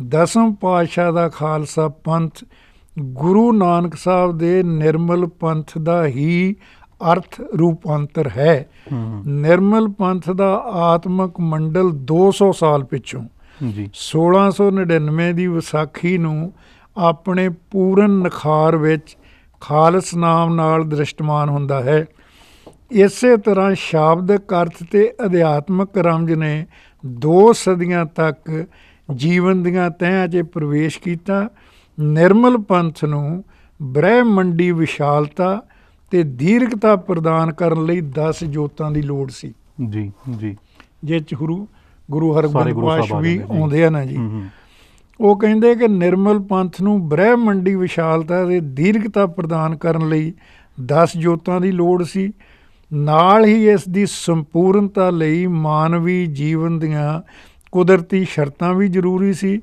ਦਸਮ ਪਾਤਸ਼ਾਹ ਦਾ ਖਾਲਸਾ ਪੰਥ ਗੁਰੂ ਨਾਨਕ ਸਾਹਿਬ ਦੇ ਨਿਰਮਲ ਪੰਥ ਦਾ ਹੀ ਅਰਥ ਰੂਪਾਂਤਰ ਹੈ। ਨਿਰਮਲ ਪੰਥ ਦਾ ਆਤਮਿਕ ਮੰਡਲ 200 ਸਾਲ ਪਿੱਛੋਂ। ਜੀ। 1699 ਦੀ ਵਿਸਾਖੀ ਨੂੰ ਆਪਣੇ ਪੂਰਨ ਨਖਾਰ ਵਿੱਚ ਖਾਲਸ ਨਾਮ ਨਾਲ ਦ੍ਰਿਸ਼ਟਮਾਨ ਹੁੰਦਾ ਹੈ। ਇਸੇ ਤਰ੍ਹਾਂ ਸ਼ਾਬਦਿਕ ਅਰਥ ਤੇ ਅਧਿਆਤਮਕ ਰਮਜ ਨੇ ਦੋ ਸਦੀਆਂ ਤੱਕ ਜੀਵਨ ਦੀਆਂ ਤਹਿਆਂ 'ਚ ਪ੍ਰਵੇਸ਼ ਕੀਤਾ ਨਿਰਮਲ ਪੰਥ ਨੂੰ ਬ੍ਰਹਿਮੰਡੀ ਵਿਸ਼ਾਲਤਾ ਤੇ ਦੀਰਘਤਾ ਪ੍ਰਦਾਨ ਕਰਨ ਲਈ 10 ਜੋਤਾਂ ਦੀ ਲੋੜ ਸੀ। ਜੀ ਜੀ। ਜੇ ਚ ਗੁਰੂ ਗੁਰੂ ਹਰਗੋਬਿੰਦ ਆ ਵੀ। ਆਉਂਦੇ ਆ ਨਾ ਜੀ ਉਹ ਕਹਿੰਦੇ ਕਿ ਨਿਰਮਲ ਪੰਥ ਨੂੰ ਬ੍ਰਹਿਮੰਡੀ ਵਿਸ਼ਾਲਤਾ ਤੇ ਦੀਰਘਤਾ ਪ੍ਰਦਾਨ ਕਰਨ ਲਈ 10 ਜੋਤਾਂ ਦੀ ਲੋੜ ਸੀ। ਨਾਲ ਹੀ ਇਸ ਦੀ ਸੰਪੂਰਨਤਾ ਲਈ ਮਾਨਵੀ ਜੀਵਨ ਦੀਆਂ ਕੁਦਰਤੀ ਸ਼ਰਤਾਂ ਵੀ ਜ਼ਰੂਰੀ ਸੀ।